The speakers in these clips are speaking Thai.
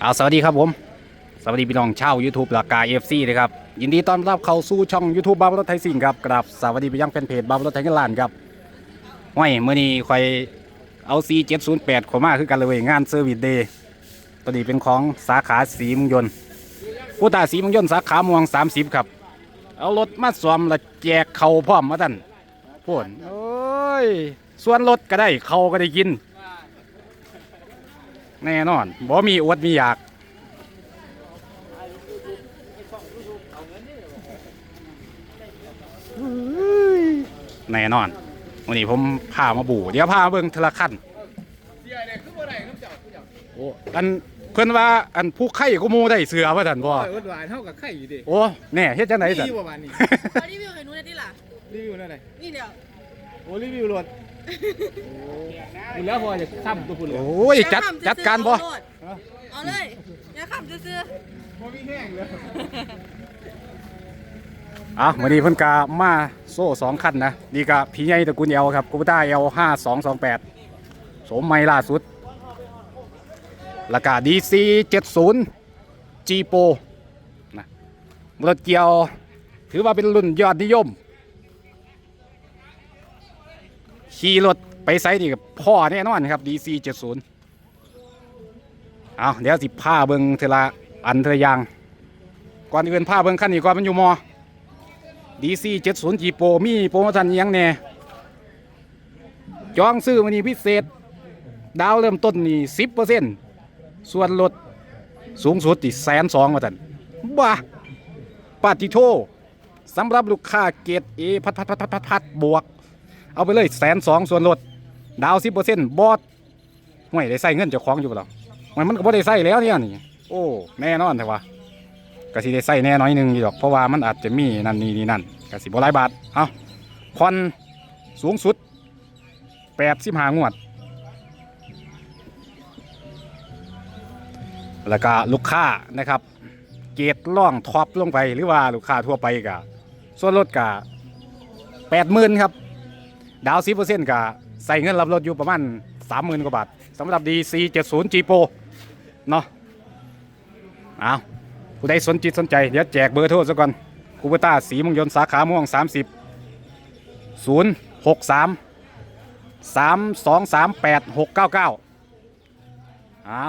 เอาสวัสดีครับผม สวัสดีพี่น้องชาว YouTube หลักกาเอฟซีเลยครับ ยินดีต้อนรับเข้าสู่ช่อง YouTube บ้าบรถไทยสิงห์ครับกราบสวัสดีไปยังแฟนเพจบ้าบรถไทยเงินล้านครับห้อยเมื่อนี้คอยเอา C708 เข้ามาคือกันเลยงานเซอร์วิสเดย์ตัวนี้เป็นของสาขาสีมุงยนต์ผู้ตาสีมุงยนต์สาขาเมวง30ครับ เอารถมาสวมและแจกเข่าพร้อมมาท่านพูดโอ้ยส่วนรถก็ได้เข่าก็ได้กิน แน่นอนบ่มีอวดมีอยาก แน่นอน วันนี้ผมพามาบู่เดี๋ยวพามาเบิ่งทละขั้นโอ้อันเพื่อนว่าอันผู้ไข่กูมูได้เสือว่าท่านบ่เออหวานเท่ากับไข่อยู่ดิโอ้แน่เฮ็ดจังได๋รีสั่นวิวประมาณนี้เอารีวิวให้หนูหน่อยดิล่ะรีวิวนั่นไงนี่เดี๋ยวโอ้รีวิวรถ คุณแล้วพอจะซ้ำตัวคุณเลยโอ้ยจัดจัดการบ่เอโลดเอาเลยอย่าขับซื้อพอมีแห้งเลยอะวันนี้เพิ่นกามาโซ่สองคันนะนี่ก็พี่ใหญ่ตระกูลเอลครับกูต้าเอลห้าสองสองแปดโสมใหม่ล่าสุดราคาดีซีเจ็ดศูนย์จีโปนะรถเกียว ถือว่าเป็นรุ่นยอดนิยม ขี่รถไปไซส์นี่กับพ่อแน่นอนครับ DC 70เอาเดี๋ยวสิผ้าเบิงเทละอันเทละยาง ก่อนอื่นผ้าเบิงคันนี้ก่อนมันอยู่มอ DC 70 G Pro มีโปรโมชั่นยังแน่จองซื้อมันนี้พิเศษ ดาวเริ่มต้นนี่10%ส่วนลดสูงสุดที่แสนสองมาตันบ้าปาติโทสำหรับลูกค้าเกรดเอพัดพัดพัดพัดพัดพัดบวก เอาไปเลยแสนสองส่วนลดดาวสิบเปอร์เซ็นต์บอสห่วยได้ใส่เงินเจ้าของอยู่เปล่ามันมันก็บ่ได้ใส่แล้วเนี่ยนี่โอ้แน่นอนแต่ว่าก็สิได้ใส่แน่น้อยหนึงอยู่ดอกเพราะว่ามันอาจจะมีนั่นนี่นี่นั่นก็สิบ่หลายบาทเอาผ่อนสูงสุดแปดสิบห้างวด แล้วก็ลูกค้านะครับ เกรดล่องท็อปลงไปหรือว่าลูกค้าทั่วไปก็ส่วนลดก็แปดหมื่นครับ ดาวสิเปอร์เซ็นต์ก็ใส่เงินรับรถอยู่ประมาณสามหมื่นกว่าบาทสำหรับ DC 70 G Pro เนาะเอาผู้ใดสนจิตสนใจ เดี๋ยวแจกเบอร์โทรซะก่อนคูเปต้าสีมงยนสาขาม่วง 30 0 6 3 3 2 3 8 6 9 9อ่า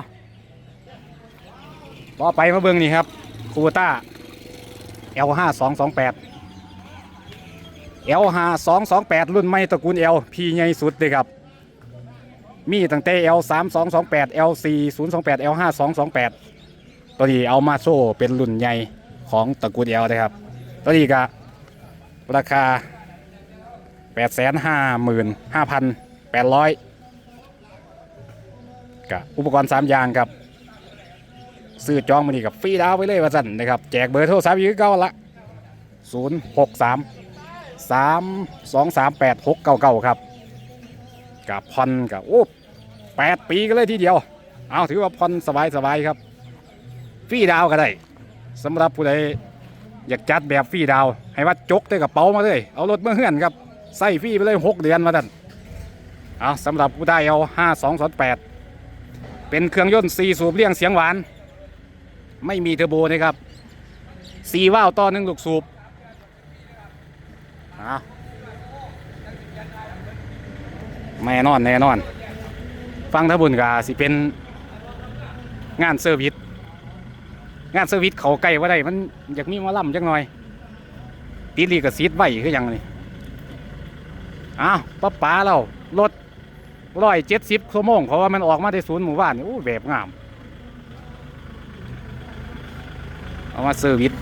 ต่อไปมาเบิ่งนี่ครับคูเปต้า L5 228รุ่นใหม่ตระกูล L พี่ใหญ่สุดเลยครับ มีตั้งแต่ L3 228 L4 028 L5 228ตัวนี้เอามาโซ่เป็นรุ่นใหญ่ของตระกูล L นะครับ ตัวนี้ก็ราคา855,800กับอุปกรณ์3อย่างครับซื้อจองมานี่กับฟรีดาวไปเลยว่าสั่นนะครับ แจกเบอร์โทรศัพท์อยู่คือเก่าละ063สาม สามสองสามแปดหกเก้าเก้าครับกับพอนกับโอ้แปดปีก็เลยทีเดียว เอาถือว่าพอนสบายสบายครับฟรีดาวก็ได้สำหรับผู้ใดอยากจัดแบบฟรีดาว ให้ว่าจกด้กับเป๋ามาเลย เอารถเมื่อเฮือนครับใส่ฟรีไปเลยหกเดือนมาดันเอาสำหรับผู้ได้เอาห้าสองสองแปดเป็นเครื่องยนต์สี่สูบเลี้ยงเสียงหวาน ไม่มีเทอร์โบนะครับสี่ว่าวต่อหนึ่งลูกสูบ อะ แน่นอนแน่นอน ฟังท่าบุญกาสิเป็นงานเซอร์วิสงานเซอร์วิสเขาใกล้ว่าได้มันอยากมีมาล่ำจังหน่อยตีลีกับซีดไว้คือยังนี่อ้าวป้าป๋าเรารถร้อยเจ็ดสิบชั่วโมงเพราะว่ามันออกมาได้ศูนย์หมู่บ้านนี่โอ้แบบงาม เอามาเซอร์วิส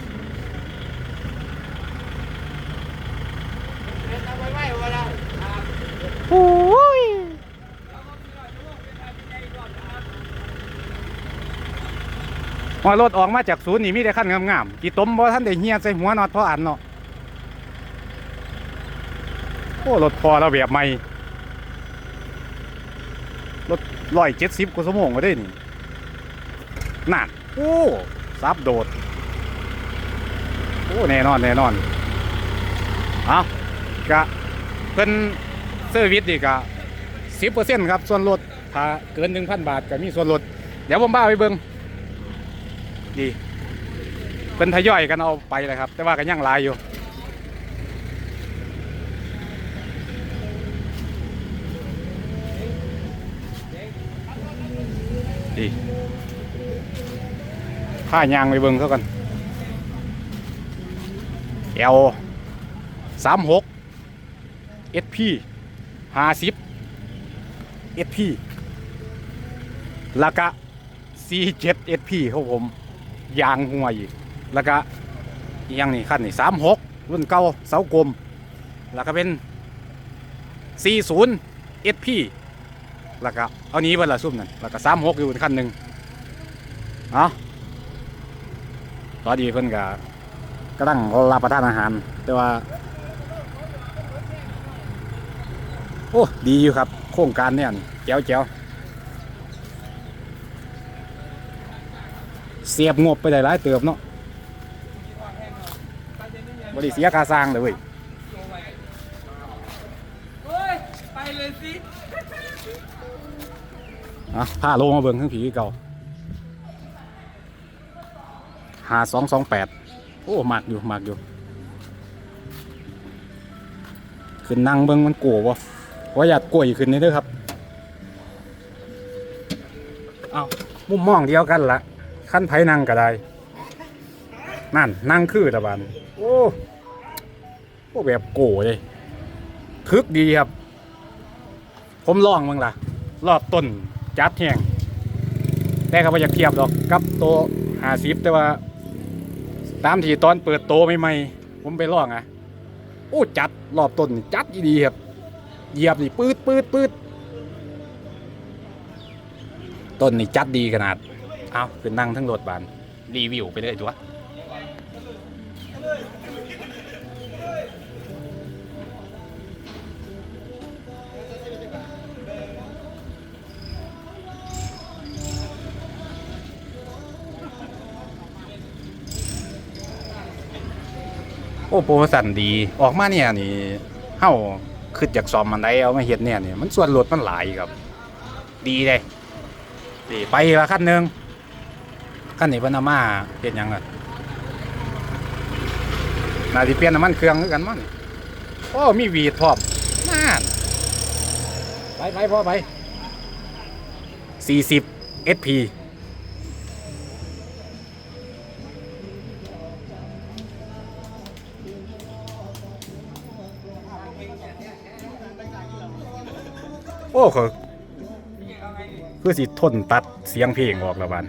โอ้ย ว่ารถออกมาจากศูนย์นี่มีแต่ขั้นงามๆกี่ต้มบ่ท่านได้เฮียใส่หัวน็อตเพราะอันเนาะโอ้รถพอเราแบบใหม่รถร้อยเจ็ดสิบกว่าชั่วโมงก็ได้นี่นั่นโอ้ซับโดด โอ้แน่นอนแน่นอนเอากะเพิ่นเซอร์วิสนี่ก็สิบเปอร์เซ็นต์ครับ ส่วนลดถ้าเกินหนึ่งพันบาทก็มีส่วนลด เดี๋ยวผมบ้าไปเบิ่ง ดีเพิ่นทยอยกันเอาไปเลยครับ แต่ว่าก็ยังลายอยู่ดีผ้ายางไปเบิ่งเขากัน L สามหก SP ห้าสิบ SP แล้วก็ C7 SP ของผม ยางหัวอีก แล้วก็อีกอยังนี่ขั้นนี่สามหกรุ่นเก่าเสากลม แล้วก็เป็น40 SP แล้วก็เอานี้เบิ่ละซุ่มนั่นแล้วก็สามหกอยู่ขั้นหนึ่งเอาตอนดีเพิ่อนก็กำลังรับประทานอาหาร แต่ว่า โอ้ ดีอยู่ครับ โครงการเนี่ยแจ๋วแจ๋ว เสียบงบไปได้หลายเติบเนาะบริเสียค่าสร้างเลยเว้ยไปเลยสิอะผ้าโลมาเบิ่งทั้งผีเก่าหาสองสองแปดโอ้หมักอยู่หมักอยู่ขึ้นนั่งเบิ่งมันโกวะว่าอยากกล้วยขึ้นนี่ด้อครับ เอามุมมองเดียวกันละ ขั้นไผนั่งก็ได้ นั่นนั่งคือตะบันโอ้โอ้แบบโก้เลยทึกดีครับ ผมลองมึงล่ะ รอบต้นจัดแห้งแต่ก็บ่อยากเทียบดอกกับโตหาสิบแต่ว่า ตามที่ตอนเปิดโตใหม่ๆผมไปลองอะโอ้จัดรอบต้นจัดดีครับเหยียบนี่ปืดปืดปืดต้นนี่จัดดีขนาด เอาขึ้นนั่งทั้งรถบานรีวิวไปเลยตัวโอ้โปรโมชั่นดีออกมาเนี่ยนี่เฮ้าขึ้นจากซ้อมมันได้เอามาเฮ็ดเนี่ยนี่มันส่วนลดมันหลายครับ ดีเลยดีไปละขั้นหนึ่ง ขั้นนี้พนามาเฮ็ดหยังอะน่าสิเปลี่ยนน้ำมันเครื่องคือกันมั้งโอ้มีวีดพร้อมน่านไปไปพ่อไป40 SP โอ้คือคือสิทนตัดเสียงเพลงออกล้วบัน